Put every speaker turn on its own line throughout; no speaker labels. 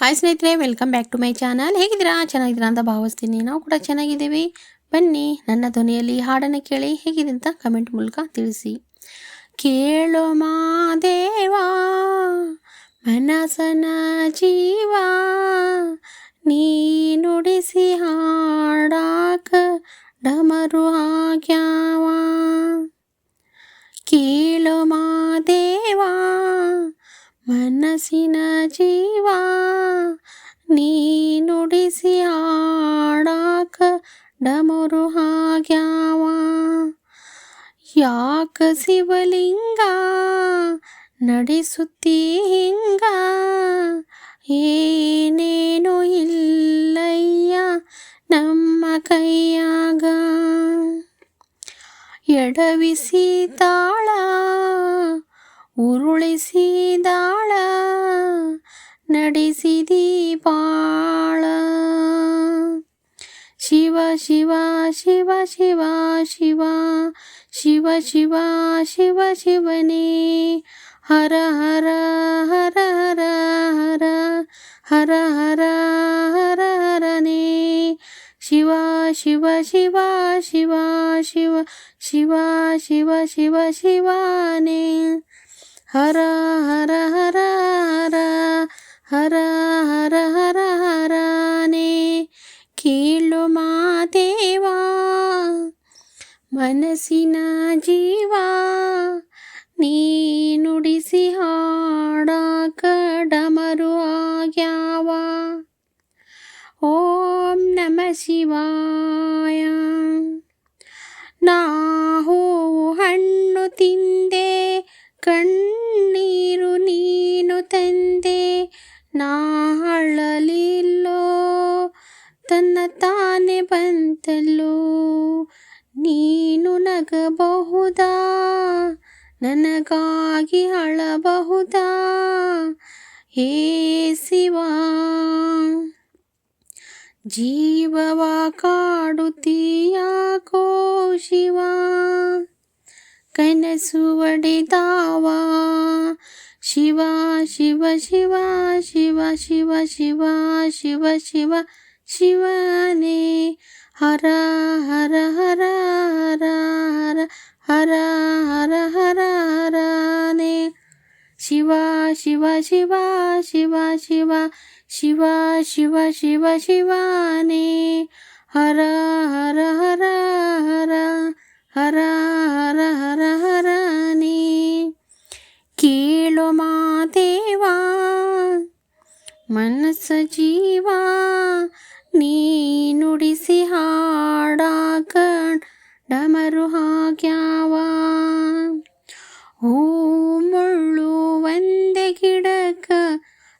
Hi ಸ್ನೇಹಿತರೆ welcome back to my channel ಹೇಗಿದ್ದೀರಾ? ಚೆನ್ನಾಗಿದ್ದೀರಾ ಅಂತ ಭಾವಿಸ್ತೀನಿ. ನಾವು ಕೂಡ ಚೆನ್ನಾಗಿದ್ದೀವಿ. ಬನ್ನಿ, ನನ್ನ ಧ್ವನಿಯಲ್ಲಿ ಹಾಡನ್ನು ಕೇಳಿ ಹೇಗಿದೆ ಅಂತ ಕಮೆಂಟ್ ಮೂಲಕ ತಿಳಿಸಿ. ಕೇಳೋ ಮಾದೇವಾ ಮನಸನ ಜೀವ, ನೀ ನುಡಿಸಿ ಹಾಡಾಕ ಮನಸ್ಸಿನ ಜೀವ ನೀ ನುಡಿಸಿ ಆಡಾಕ ಡಮರು ಹಾಗ್ಯಾವ ಯಾಕ ಶಿವಲಿಂಗ ನಡೆಸುತ್ತಿ ಹಿಂಗ? ಏನೇನು ಇಲ್ಲಯ್ಯ ನಮ್ಮ ಕೈಯಾಗ. ಎಡವಿಸಿ ತಾಳ ಉರುಳಿಸಿದಾಳ ನಡೆಸಿದಿ ಬಾಳ ಶಿವ ಶಿವ ಶಿವ ಶಿವ ಶಿವ ಶಿವ ಶಿವ ಶಿವ ಶಿವನೇ ಹರ ಹರ ಹರ ಹರ ಹರ ಹರ ಹರ ಹರ ಹರನೇ ಶಿವ ಶಿವ ಶಿವ ಶಿವ ಶಿವ ಶಿವ ಶಿವ ಶಿವ ಶಿವನೇ हर हर हर हर हर हर हर हर ने कीलो मादेवा मनसि न जीवा नीनुसिहाडा कडमरु आज्ञा वा ॐ नमः शिवा ನಾ ಅಳಲಿಲ್ಲೋ ತನ್ನ ತಾನೆ ಬಂತಲ್ಲೋ. ನೀನು ನಗಬಹುದಾ? ನನಗಾಗಿ ಅಳಬಹುದಾ? ಹೇ ಶಿವ, ಜೀವವ ಕಾಡುತ್ತೀಯಾಕೋ ಶಿವ? ಕನಸು ಒಡೆದಾವ ಶಿವ ಶಿವ ಶಿವ ಶಿವ ಶಿವ ಶಿವ ಶಿವ ಶಿವ ಶಿವನೇ ಹರ ಹರ ಹರ ಹರ ಹರ ಹರ ಹರ ಹರ ಹರನೇ ಶಿವ ಶಿವ ಶಿವ ಶಿವ ಶಿವ ಶಿವ ಶಿವ ಶಿವ ಶಿವನೇ ಹರ ಹರ ಹರ ಹರ ಹರ ಹರ ಹರ ಹರನೇ ಮನಸ್ಸ ಜೀವಾ, ನೀ ನುಡಿಸಿ ಹಾಡ ಡಮರು ಹಾಗ್ಯಾವ. ಹೂ ಮುಳ್ಳು ಒಂದೇ ಗಿಡಕ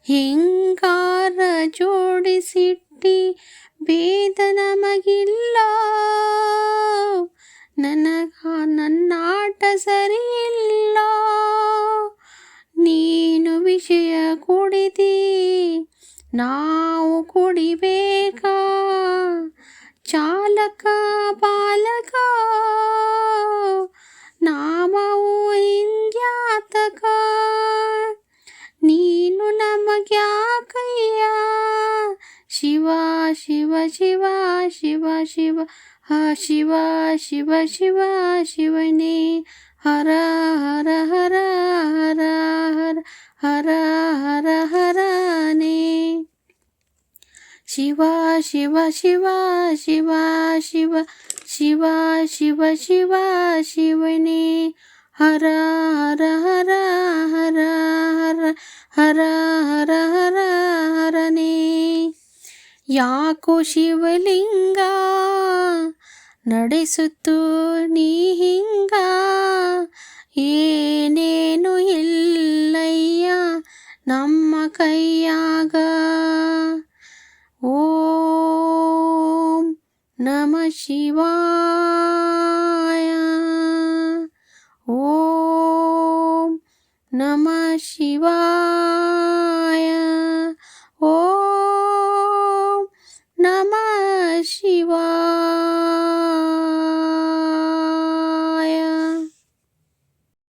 ಹಿಂಗಾರ ಜೋಡಿಸಿಟ್ಟಿ, ಬೇದ ನಮಗಿಲ್ಲ. ನನಗ ನನ್ನಾಟ ಸರಿಯಿಲ್ಲ. ನಾವು ಕುಡಿಬೇಕಾ ಚಾಲಕ ಬಾಲಕ ನಾಮವು ಹಿಂಗ್ಯಾತಕ ನೀನು ನಮಗ್ಯಾಕಯ್ಯ ಶಿವ ಶಿವ ಶಿವ ಶಿವ ಶಿವ ಹ ಶಿವ ಶಿವ ಶಿವ ಶಿವನೇ ಹರ ಹರ ಹರ ಹರ ಹರ ಹರ ಹರ ಹರನೇ ಶಿವ ಶಿವ ಶಿವ ಶಿವ ಶಿವ ಶಿವ ಶಿವ ಶಿವ, ಶಿವನೇ. ಹರ ಹರ ಹರ ಹರ ಹರ ಹರ ಹರ ಹರ, ಹರನೇ. ಯಾಕೋ ಶಿವಲಿಂಗ ನಡೆಸುತ್ತು ನೀ ಹಿಂಗ? ಏನೇನು ಇಲ್ಲಯ್ಯ ನಮ್ಮ ಕೈಯಾಗ. ओम नमः शिवाय ओम नमः